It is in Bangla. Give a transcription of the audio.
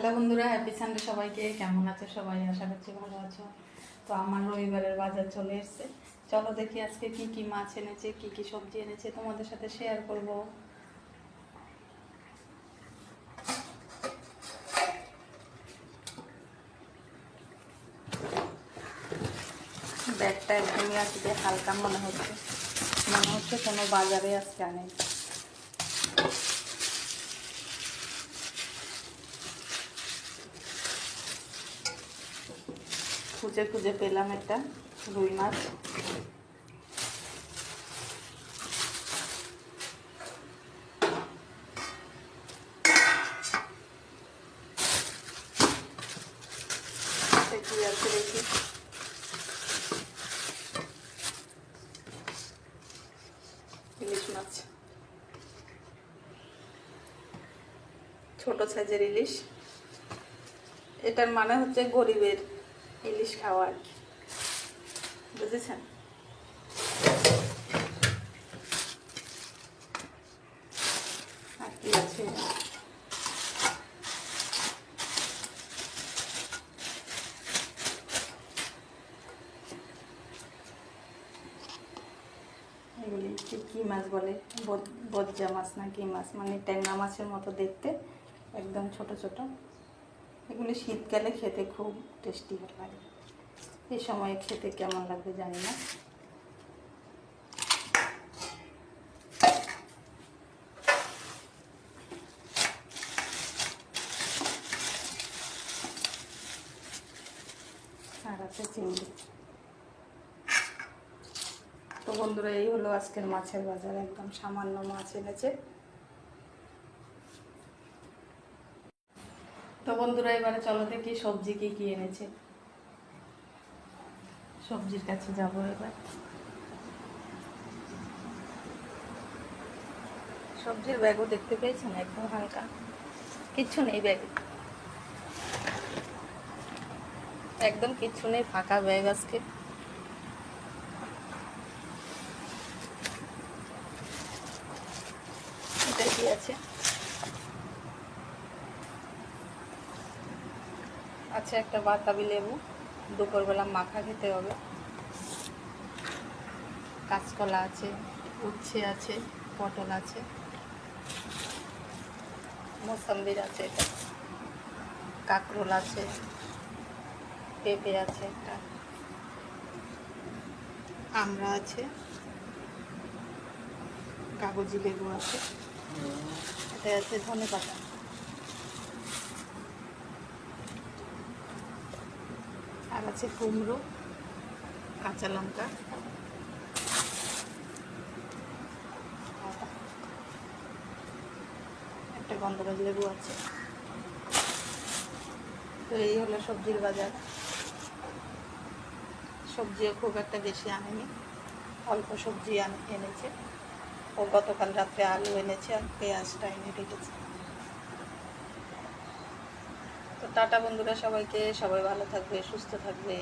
হ্যালো বন্ধুরা হ্যাপি সানডে সবাইকে। কেমন আছো সবাই? আশা করছি ভালো আছো। তো আমার রবিবারের বাজার চলে এসেছে। চলো দেখি আজকে কি কি মাছ এনেছে, কি কি সবজি এনেছে, তোমাদের সাথে শেয়ার করব। ব্যাগটা একদমই আজকে হালকা মনে হচ্ছে। মনে হচ্ছে কোনো বাজারে আজকে আনে খুঁজে খুঁজে পেলাম একটা রুই মাছ। আছে ইলিশ মাছ। ছোট সাইজের ইলিশ। এটার মানে হচ্ছে গরিবের ইলিশ খাওয়া আর কি। বুঝেছেন? আর কি আছে? এগুলি কি মাছ বলে? বজ্জা মাছ না কি মাছ? মানে ট্যাংরা মাছের মতো দেখতে, একদম ছোট ছোট। এগুলি শীতকালে খেতে খুব টেস্টি লাগে। এই সময় খেতে কেমন লাগবে জানি না। আর আছে চিংড়ি। তো বন্ধুরা, এই হলো আজকের মাছের বাজার। একদম সামান্য মাছ এনেছে। তো বন্ধুরা, এবারে চলো দেখি সবজি কি কি এনেছে। সবজির কাছে যাব এবার। সবজির ব্যাগও দেখতে পেয়েছেন? একদম হালকা। কিচ্ছু নেই ব্যাগে। একদম কিচ্ছু নেই, ফাঁকা ব্যাগ আজকে। এটা কি আছে? আছে একটা বাতাবি লেবু। দুপুরবেলা মাখা খেতে হবে। কাঁচকলা আছে, উচ্ছে আছে, পটল আছে মোসাম্বির আছে এটা, কাঁকরোল আছে, পেঁপে আছে একটা আমরা আছে, কাগজি লেবু আছে, এটা আছে ধনে পাতা। আর আছে কুমড়ো, কাঁচা লঙ্কা। একটা গন্ধরাজ লেবু আছে। তো এই হলো সবজির বাজার। সবজিও খুব একটা বেশি আনেনি। অল্প সবজি এনেছে। ও গতকাল রাত্রে আলু এনেছে আর পেঁয়াজটা এনে রেখেছে তো টাটা বন্ধুরা সবাইকে সবাই ভালো থাকবে সুস্থ থাকবে।